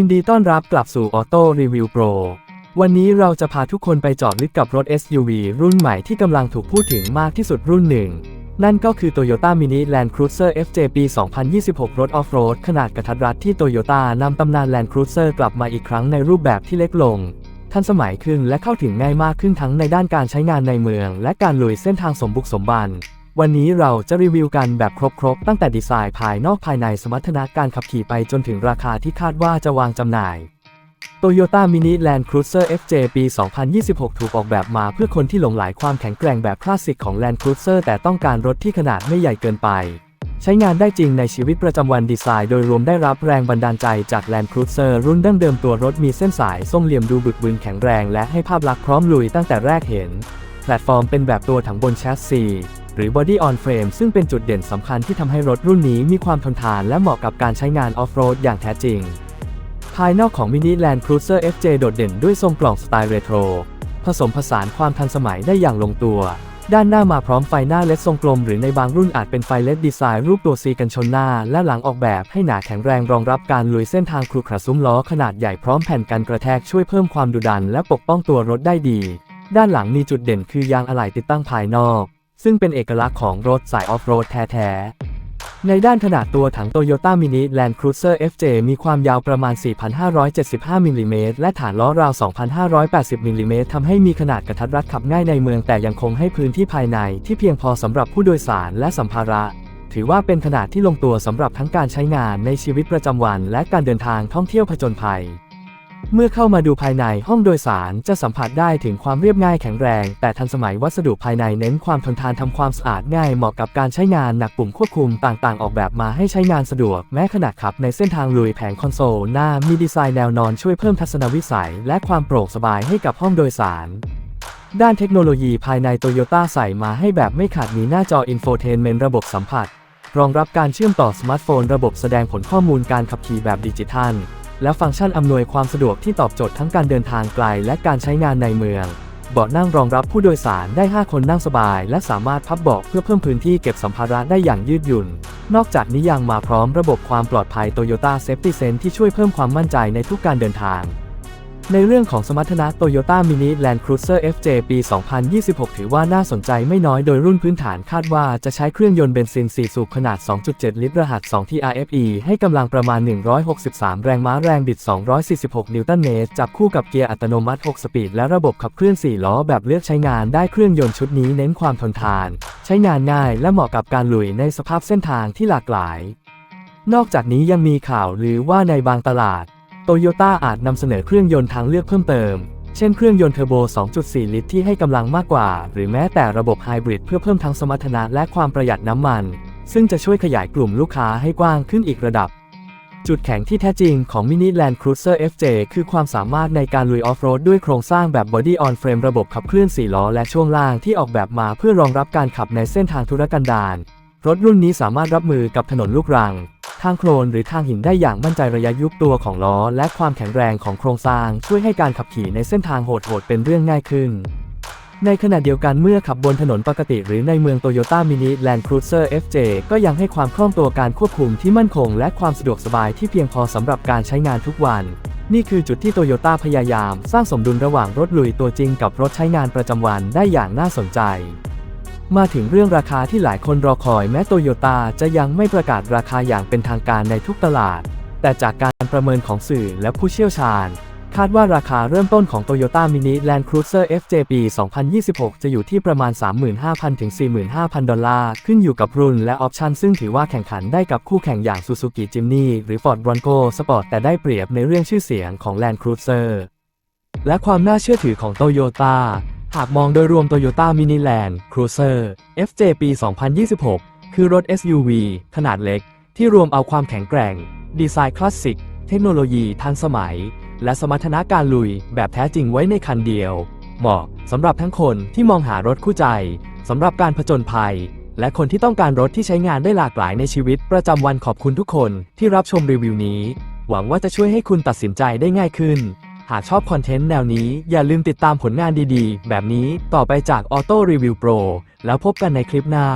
ินดีต้อนรับกลับสู่ Auto Review Pro วันนี้เราจะพาทุกคนไปเจอดลึกกับรถ SUV รุ่นใหม่ที่กำลังถูกพูดถึงมากที่สุดรุ่นหนึ่ง นั่นก็คือ Toyota Mini Land Cruiser FJ ปี 2026 รถออฟโรดขนาดกระทัดรัดที่ Toyota นำตำนาน Land Cruiser กลับมาอีกครั้งในรูปแบบที่เล็กลง ทันสมัยขึ้นและเข้าถึงง่ายมากขึ้นทั้งในด้านการใช้งานในเมือง และการลุยเส้นทางสมบุกสมบัน วันนี้เราจะรีวิวกันแบบครบๆ ตั้งแต่ดีไซน์ภายนอกภายในสมรรถนะการขับขี่ไปจนถึงราคาที่คาดว่าจะวางจำหน่าย Toyota Mini Land Cruiser FJ ปี 2026 ถูกออกแบบมาเพื่อคนที่หลงไหลความแข็งแกร่งแบบคลาสสิกของ Land Cruiser แต่ต้องการรถที่ขนาดไม่ใหญ่เกินไป ใช้งานได้จริงในชีวิตประจำวันดีไซน์โดยรวมได้รับแรงบันดาลใจจาก Land Cruiser รุ่นดั้งเดิมตัวรถมีเส้นสายทรงเหลี่ยมดูบึกบึนแข็งแรงและให้ภาพลักษณ์พร้อมลุยตั้งแต่แรกเห็น แพลตฟอร์มเป็นแบบตัวถังบนแชสซี หรือ Body on Frame ซึ่งเป็นจุดเด่นสำคัญที่ทำให้รถรุ่นนี้มีความทนทานและเหมาะกับการใช้งานออฟโรดอย่างแท้จริง ภายนอกของ Mini Land Cruiser FJ โดดเด่นด้วยทรงกล่องสไตล์เรโทรผสมผสานความทันสมัยได้อย่างลงตัว ด้านหน้ามาพร้อมไฟหน้าเลดทรงกลม หรือในบางรุ่นอาจเป็นไฟเลดดีไซน์รูปตัว C กันชนหน้า และหลังออกแบบให้หนาแข็งแรงรองรับการลุยเส้นทางครุขระซุ้มล้อขนาดใหญ่พร้อมแผ่นกันกระแทกช่วยเพิ่มความดุดันและปกป้องตัวรถได้ดี ด้านหลังมีจุดเด่นคือยางอะไหล่ติดตั้งภายนอก ซึ่งเป็นเอกลักษณ์ของรถสายออฟโรดแท้ๆ ในด้านขนาดตัวถัง Toyota Mini Land Cruiser FJ มีความยาวประมาณ 4,575 มิลลิเมตรและฐานล้อราว 2,580 มิลลิเมตรทำให้มีขนาดกระทัดรัดขับง่ายในเมืองแต่ยังคงให้พื้นที่ภายในที่เพียงพอสำหรับผู้โดยสารและสัมภาระ ถือว่าเป็นขนาดที่ลงตัวสำหรับทั้งการใช้งานในชีวิตประจำวัน และการเดินทางท่องเที่ยวผจญภัย เมื่อเข้ามาดูภายในห้องโดยสารจะสัมผัสได้ถึงความเรียบง่ายแข็งแรง แต่ทันสมัยวัสดุภายในเน้นความทนทานทำความสะอาดง่ายเหมาะกับการใช้งานหนักปุ่มควบคุมต่างๆ ออกแบบมาให้ใช้งานสะดวก แม้ขนาดขับในเส้นทางลุยแผงคอนโซลหน้ามีดีไซน์แนวนอนช่วยเพิ่มทัศนวิสัย และความโปร่งสบายให้กับห้องโดยสารด้านเทคโนโลยีภายในโตโยต้าใส่มาให้แบบไม่ขาดมีหน้าจออินโฟเทนเมนต์ระบบสัมผัส รองรับการเชื่อมต่อสมาร์ทโฟน ระบบแสดงผลข้อมูลการขับขี่แบบดิจิทัล และฟังก์ชันอำนวยความสะดวกที่ตอบโจทย์ทั้งการเดินทางไกลและการใช้งานในเมือง เบาะนั่งรองรับผู้โดยสารได้ 5 คนนั่งสบาย และสามารถพับเบาะเพื่อเพิ่มพื้นที่เก็บสัมภาระได้อย่างยืดหยุ่น นอกจากนี้ยังมาพร้อมระบบความปลอดภัย Toyota Safety Sense ที่ช่วยเพิ่มความมั่นใจในทุกการเดินทาง ในเรื่องของสมรรถนะ Toyota Mini Land Cruiser FJ ปี 2026 ถือว่าน่าสนใจไม่น้อยโดยรุ่นพื้นฐานคาดว่าจะใช้เครื่องยนต์เบนซิน 4 สูบขนาด 2.7 ลิตรรหัส 2 TRFE ให้กำลังประมาณ 163 แรงม้าแรงบิด 246 นิวตันเมตร จับคู่กับเกียร์อัตโนมัติ 6 สปีด และระบบขับเคลื่อน 4 ล้อแบบเลือกใช้งานได้เครื่องยนต์ชุดนี้เน้นความทนทาน ใช้งานง่ายและเหมาะกับการลุยในสภาพเส้นทางที่หลากหลาย นอกจากนี้ยังมีข่าวหรือว่าในบางตลาด โตโยต้าอาจนำเสนอเครื่องยนต์ทางเลือกเพิ่มเติม เช่นเครื่องยนต์เทอร์โบ 2.4 ลิตรที่ให้กำลังมากกว่า หรือแม้แต่ระบบไฮบริดเพื่อเพิ่มทั้งสมรรถนะและความประหยัดน้ำมัน ซึ่งจะช่วยขยายกลุ่มลูกค้าให้กว้างขึ้นอีกระดับ จุดแข็งที่แท้จริงของ Mini Land Cruiser FJ คือความสามารถในการลุยออฟโรดด้วยโครงสร้างแบบ Body on Frame ระบบขับเคลื่อน4ล้อและช่วงล่างที่ออกแบบมาเพื่อรองรับการขับในเส้นทางธุรกันดารรถรุ่นนี้สามารถรับมือกับถนนลูกรัง ทางโคลนหรือทางหินได้อย่างมั่นใจระยะยุบตัวของล้อ และความแข็งแรงของโครงสร้าง ช่วยให้การขับขี่ในเส้นทางโหดๆเป็นเรื่องง่ายขึ้น ในขณะเดียวกันเมื่อขับบนถนนปกติหรือในเมือง Toyota Mini Land Cruiser FJ ก็ยังให้ความคล่องตัวการควบคุมที่มั่นคง และความสะดวกสบายที่เพียงพอสำหรับการใช้งานทุกวันนี่คือจุดที่โตโยต้าพยายาม สร้างสมดุลระหว่างรถลุยตัวจริงกับรถใช้งานประจำวันได้อย่างน่าสนใจ มาถึงเรื่องราคาที่หลายคนรอคอยแม้โตโยต้าจะยังไม่ประกาศราคาอย่างเป็นทางการในทุกตลาด แต่จากการประเมินของสื่อและผู้เชี่ยวชาญ คาดว่าราคาเริ่มต้นของ Toyota Mini Land Cruiser FJ ปี 2026 จะอยู่ที่ประมาณ 35,000 ถึง 45,000 ดอลลาร์ ขึ้นอยู่กับรุ่นและออปชันซึ่งถือว่าแข่งขันได้กับคู่แข่งอย่าง Suzuki Jimny หรือ Ford Bronco Sport แต่ได้เปรียบในเรื่องชื่อเสียงของ Land Cruiser และความน่าเชื่อถือของ Toyota หากมองโดยรวม Toyota Mini Land Cruiser FJ ปี 2026 คือรถ SUV ขนาดเล็ก ที่รวมเอาความแข็งแกร่ง ดีไซน์คลาสสิก เทคโนโลยีทันสมัย และสมรรถนะการลุยแบบแท้จริงไว้ในคันเดียว เหมาะสำหรับทั้งคนที่มองหารถคู่ใจสำหรับการผจญภัย และคนที่ต้องการรถที่ใช้งานได้หลากหลายในชีวิตประจำวันขอบคุณทุกคนที่รับชมรีวิวนี้ หวังว่าจะช่วยให้คุณตัดสินใจได้ง่ายขึ้น หากชอบคอนเทนต์แนวนี้อย่าลืมติดตามผลงานดีๆ แบบนี้ต่อไปจาก Auto Review Pro แล้วพบกันในคลิปหน้า